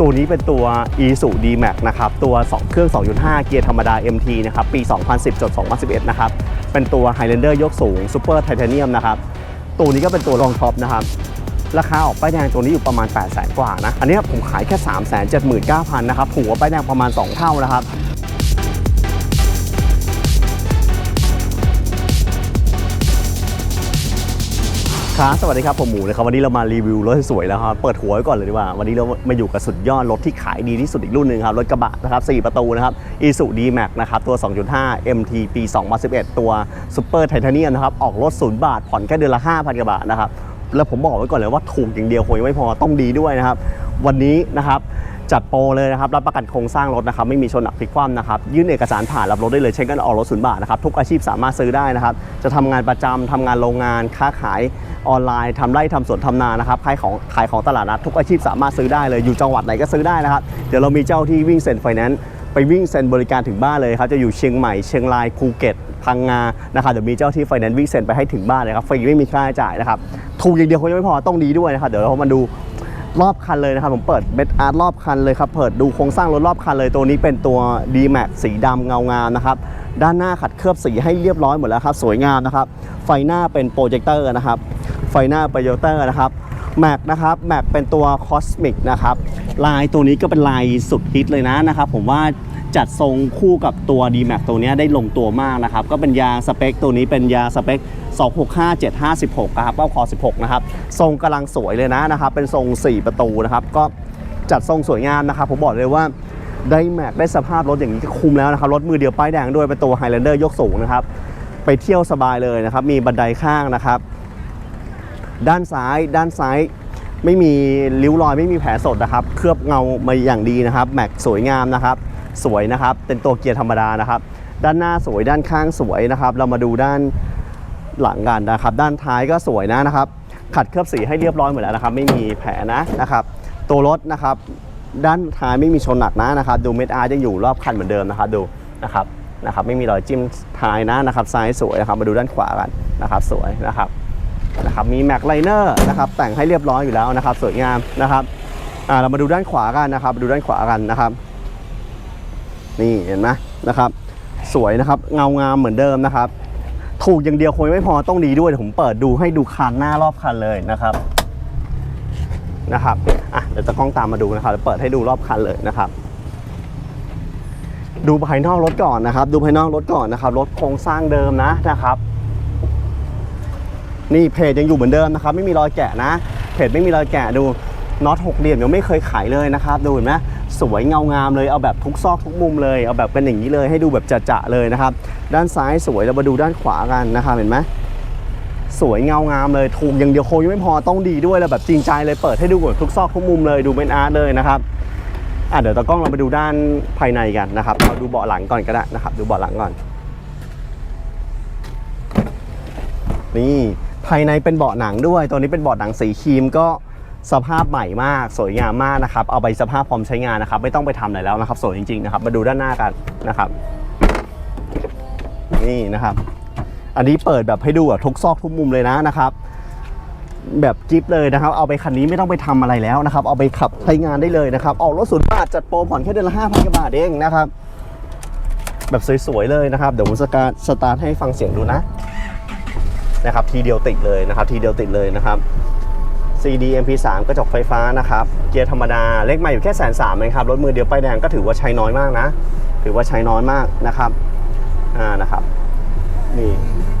ตัวนี้เป็นตัว e s u d max นะครับตัว 2 เครื่อง 2.5 เกียร์ธรรมดา MT นะครับปี 2010-2011 นะครับเป็นตัว Highlander ยกสูง Super Titanium นะครับตัวนี้ก็เป็นตัวรองท็อปนะครับราคาออกป้ายแดงตัวนี้อยู่ประมาณ 8 0 0 0 0 0 กว่านะ อันนี้ผมขายแค่ 3 7 9 0 0 0 นะครับ ถูกกว่าป้ายแดงประมาณ 2 เท่านะครับ ครับสวัสดีครับผมหมูนะครับวันนี้เรามารีวิวรถสวยแล้วครับเปิดหัวไว้ก่อนเลยดีกว่า วันนี้เรามาอยู่กับสุดยอดรถที่ขายดีที่สุดอีกรุ่นหนึ่งครับรถกระบะนะครับ4ประตูนะครับ Isuzu D-Max นะครับตัว 2.5 MT ปี 2011 ตัว Super Titanium นะครับออกรถศูนย์บาท ผ่อนแค่เดือนละ 5,000กว่าบาทนะครับแล้วผมบอกไว้ก่อนเลยว่าถูกอย่างเดียวคงยังไม่พอต้องดีด้วยนะครับวันนี้นะครับ จัดโปรเลยนะครับ รับประกันโครงสร้างรถนะครับ ไม่มีชนหนักพลิกคว่ำนะครับ ยื่นเอกสารผ่านรับรถได้เลยเช็คกันออกรถศูนย์บาทนะครับ ทุกอาชีพสามารถซื้อได้นะครับ จะทำงานประจำทำงานโรงงาน ค้าขายออนไลน์ทำไร่ทำสวนทำนานะครับ ขายของขายของตลาดนัดทุกอาชีพสามารถซื้อได้เลยอยู่จังหวัดไหนก็ซื้อได้นะครับ เดี๋ยวเรามีเจ้าที่วิ่งเซ็นไฟแนนซ์ไปวิ่งเซ็นบริการถึงบ้านเลยครับจะอยู่เชียงใหม่เชียงรายภูเก็ตพังงานะครับเดี๋ยวมีเจ้าที่ไฟแนนซ์วิ่งเซ็นไปให้ถึงบ้านเลยครับฟรีไม่มีค่าใช้จ่ายนะครับถูกอย่างเดียวคงยังไม่พอต้องดีด้วยนะครับเดี๋ยวเรามาดู รอบคันเลยนะครับผมเปิดเบสอาร์ตรอบคันเลยครับเปิดดูโครงสร้างรถรอบคันเลยตัวนี้เป็นตัว d m a x สีดำเงางามนะครับด้านหน้าขัดเคลือบสีให้เรียบร้อยหมดแล้วครับสวยงามนะครับไฟหน้าเป็นโปรเจคเตอร์นะครับไฟหน้าโปรเจคเตอร์นะครับแม็กนะครับแม็กเป็นตัวคอสมิกนะครับลายตัวนี้ก็เป็นลายสุดฮิตเลยนะนะครับผมว่า จัดทรงคู่กับตัว d m a x ตัวนี้ได้ลงตัวมากนะครับ ก็เป็นยางสเปคตัวนี้เป็นยางสเปค 265 75 16นะครับเป้าคอ 16 นะครับ ทรงกำลังสวยเลยนะนะครับ เป็นทรง 4 ประตูนะครับ ก็จัดทรงสวยงามนะครับ ผมบอกเลยว่าได้แม็กได้สภาพรถอย่างนี้ก็คุ้มแล้วนะครับ รถมือเดียวป้ายแดงด้วยเป็นตัว Highlander ยกสูงนะครับ ไปเที่ยวสบายเลยนะครับ มีบันไดข้างนะครับ ด้านซ้ายด้านซ้ายไม่มีริ้วรอยไม่มีแผลสดนะครับ เคลือบเงามาอย่างดีนะครับ แม็กสวยงามนะครับ สวยนะครับ เป็นตัวเกียร์ธรรมดานะครับ ด้านหน้าสวยด้านข้างสวยนะครับ เรามาดูด้านหลังกันนะครับ ด้านท้ายก็สวยนะนะครับ ขัดเคลือบสีให้เรียบร้อยหมดแล้วนะครับ ไม่มีแผลนะนะครับ ตัวรถนะครับ ด้านท้ายไม่มีชนหนักนะนะครับ ดูเม็ดอาร์ยังอยู่รอบคันเหมือนเดิมนะครับ ดูนะครับนะครับ ไม่มีรอยจิ้มท้ายนะนะครับ ซ้ายสวยนะครับ มาดูด้านขวากันนะครับ สวยนะครับนะครับ มีแม็กไลเนอร์นะครับ แต่งให้เรียบร้อยอยู่แล้วนะครับ สวยงามนะครับอ่าเรามาดูด้านขวากันนะครับมาดูด้านขวากันนะครับ นี่เห็นไหมนะครับ สวยนะครับเงางามเหมือนเดิมนะครับ ถูกอย่างเดียวคงไม่พอต้องดีด้วยเดี๋ยวผมเปิดดูให้ดูคันหน้ารอบคันเลยนะครับนะครับอะเดี๋ยวจะกล้องตามมาดูนะครับเปิดให้ดูรอบคันเลยนะครับ ดูภายนอกรถก่อนนะครับ ดูภายนอกรถก่อนนะครับรถโครงสร้างเดิมนะนะครับ นี่เพจยังอยู่เหมือนเดิมนะครับ ไม่มีรอยแกะนะเพจไม่มีรอยแกะดูน็อตหกเหลี่ยมยังไม่เคยขายเลยนะครับ ดูเห็นไหม สวยเงางามเลยเอาแบบทุกซอกทุกมุมเลยเอาแบบเป็นอย่างนี้เลยให้ดูแบบจะๆเลยนะครับ ด้านซ้ายสวยเรามาดูด้านขวากันนะครับเห็นไหมสวยเงางามเลยถูกอย่างเดียวโคงยังไม่พอต้องดีด้วยแล้วแบบจริงใจเลยเปิดให้ดูแบบทุกซอกทุกมุมเลยดูเป็นอาร์ตเลยนะครับอะเดี๋ยวตากล้องเรามาดูด้านภายในกันนะครับเราดูเบาะหลังก่อนก็ได้นะครับ ดูเบาะหลังก่อน นี่ภายในเป็นเบาะหนังด้วย ตัวนี้เป็นเบาะหนังสีครีมก็ สภาพใหม่มากสวยงามมากนะครับ เอาไปสภาพพร้อมใช้งานนะครับ ไม่ต้องไปทำอะไรแล้วนะครับ สวยจริงๆนะครับ มาดูด้านหน้ากันนะครับ นี่นะครับ อันนี้เปิดแบบให้ดูแบบทุกซอกทุกมุมเลยนะนะครับ แบบจิ๊บเลยนะครับ เอาไปคันนี้ไม่ต้องไปทำอะไรแล้วนะครับ เอาไปขับใช้งานได้เลยนะครับ ออกรถศูนย์บาทจัดโปรผ่อนแค่เดือนละห้าพันกว่าบาทเองนะครับ แบบสวยๆเลยนะครับเดี๋ยวผมสตาร์ทสตาร์ทให้ฟังเสียงดูนะนะครับ ทีเดียวติดเลยนะครับ ทีเดียวติดเลยนะครับ CD MP3 กระจกไฟฟ้านะครับ เกียร์ธรรมดา เลขใหม่อยู่แค่แสนสามเองครับ รถมือเดียวป้ายแดงก็ถือว่าใช้น้อยมากนะ ถือว่าใช้น้อยมากนะครับ อ่า นะครับ นี่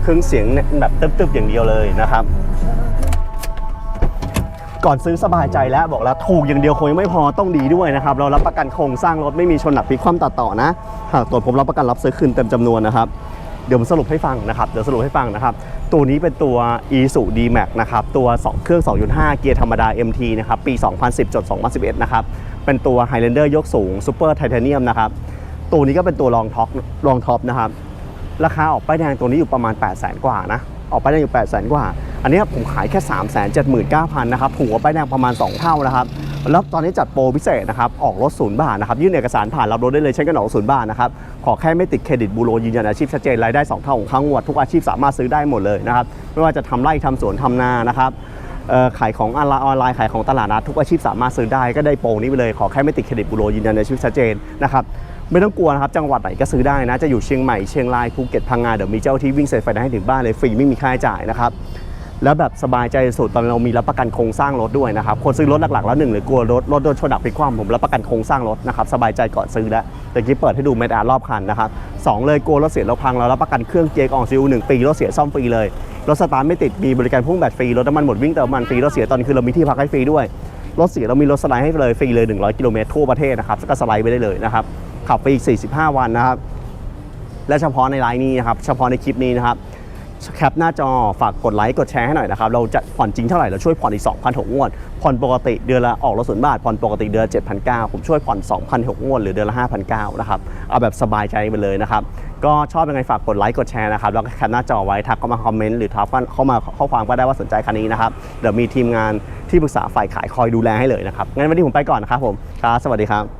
เครื่องเสียงเนี่ยแบบตึ๊บๆอย่างเดียวเลยนะครับ ก่อนซื้อสบายใจแล้วบอกแล้วถูกอย่างเดียวคงยังไม่พอต้องดีด้วยนะครับ เรารับประกันโครงสร้างรถไม่มีชนหนักพิกคว่ำตัดต่อนะ หากตรวจผมรับประกันรับซื้อคืนเต็มจำนวนนะครับ เดี๋ยวผมสรุปให้ฟังนะครับเดี๋ยวสรุปให้ฟังนะครับ ตัวนี้เป็นตัว e s u d max นะครับตัว 2 เครื่อง 2.5 เกียร์ธรรมดา MT นะครับปี 2010-2011 นะครับ เป็นตัว Highlander ยกสูง Super Titanium นะครับตัวนี้ก็เป็นตัวรองท็อปรองท็อปนะครับราคาออกป้ายแดงตัวนี้อยู่ประมาณ 8 0 0 0 0 0 กว่านะออกป้ายแดงอยู่ 8 0 0 0 0 0 กว่า อันนี้ผมขายแค่ 3 7 9 0 0 0 นะครับถูกกว่าป้ายแดงประมาณ 2 เท่านะครับ แล้วตอนนี้จัดโปรพิเศษนะครับออกรถศูนย์บาทนะครับยื่นเอกสารผ่านรับรถได้เลยใช้กันออกศูนย์บาทนะครับขอแค่ไม่ติดเครดิตบูโรยืนยันอาชีพชัดเจนรายได้2เท่าของข้างวดทุกอาชีพสามารถซื้อได้หมดเลยนะครับไม่ว่าจะทำไร่ทำสวนทำนานะครับขายของออนไลน์ขายของตลาดนัดทุกอาชีพสามารถซื้อได้ก็ได้โปรนี้ไปเลยขอแค่ไม่ติดเครดิตบูโรยืนยันในชีวิตชัดเจนนะครับไม่ต้องกลัวนะครับจังหวัดไหนก็ซื้อได้นะจะอยู่เชียงใหม่เชียงรายภูเก็ตพังงาเดี๋ยวมีเจ้าที่วิ่งเสร็จไฟแนนซ์ให้ถึงบ้านเลยฟรีไม่มีค่าใช้จ่ายนะครับ แล้วแบบสบายใจสุดตอนเรามีรับประกันโครงสร้างรถด้วยนะครับคนซื้อรถหลักๆแล้วหนึ่งหรือกลัวรถรถโดนชนดับพลิกคว่ำผมรับประกันโครงสร้างรถนะครับสบายใจก่อนซื้อแล้วแต่กี้เปิดให้ดูเมดอารอบคันนะครับสองเลยกลัวรถเสียรถพังเรารับประกันเครื่องเกียร์ออกซีอูหนึ่งปีรถเสียซ่อมฟรีเลยรถสตาร์ทไม่ติดมีบริการพุ่งแบตฟรีรถน้ำมันหมดวิ่งเติมมันฟรีรถเสียตอนคือเรามีที่พักให้ฟรีด้วยรถเสียเรามีรถสไลด์ให้เลยฟรีเลย 100 กิโลเมตรทั่วประเทศนะครับก็สไลด์ไปได้เลยนะครับขับฟรีอีก 45 วันนะครับและเฉพาะในไลน์นี้นะครับเฉพาะในคลิปนี้นะครับ แคปหน้าจอฝากกดไลค์กดแชร์ให้หน่อยนะครับ เราจะผ่อนจริงเท่าไหร่ เราช่วยผ่อนอีก2,006งวด ผ่อนปกติเดือนละออกรถศูนย์บาท ผ่อนปกติเดือนละ7,900 ผมช่วยผ่อน2,006งวด หรือเดือนละ 5,900 นะครับ เอาแบบสบายใจไปเลยนะครับ ก็ชอบยังไงฝากกดไลค์กดแชร์นะครับ แล้วก็แคปหน้าจอไว้ ทักเข้ามาคอมเมนต์หรือทักเข้ามาข้อความก็ได้ว่าสนใจคันนี้นะครับ เดี๋ยวมีทีมงานที่ปรึกษาฝ่ายขายคอยดูแลให้เลยนะครับ งั้นวันนี้ผมไปก่อนนะครับผม ครับ สวัสดีครับ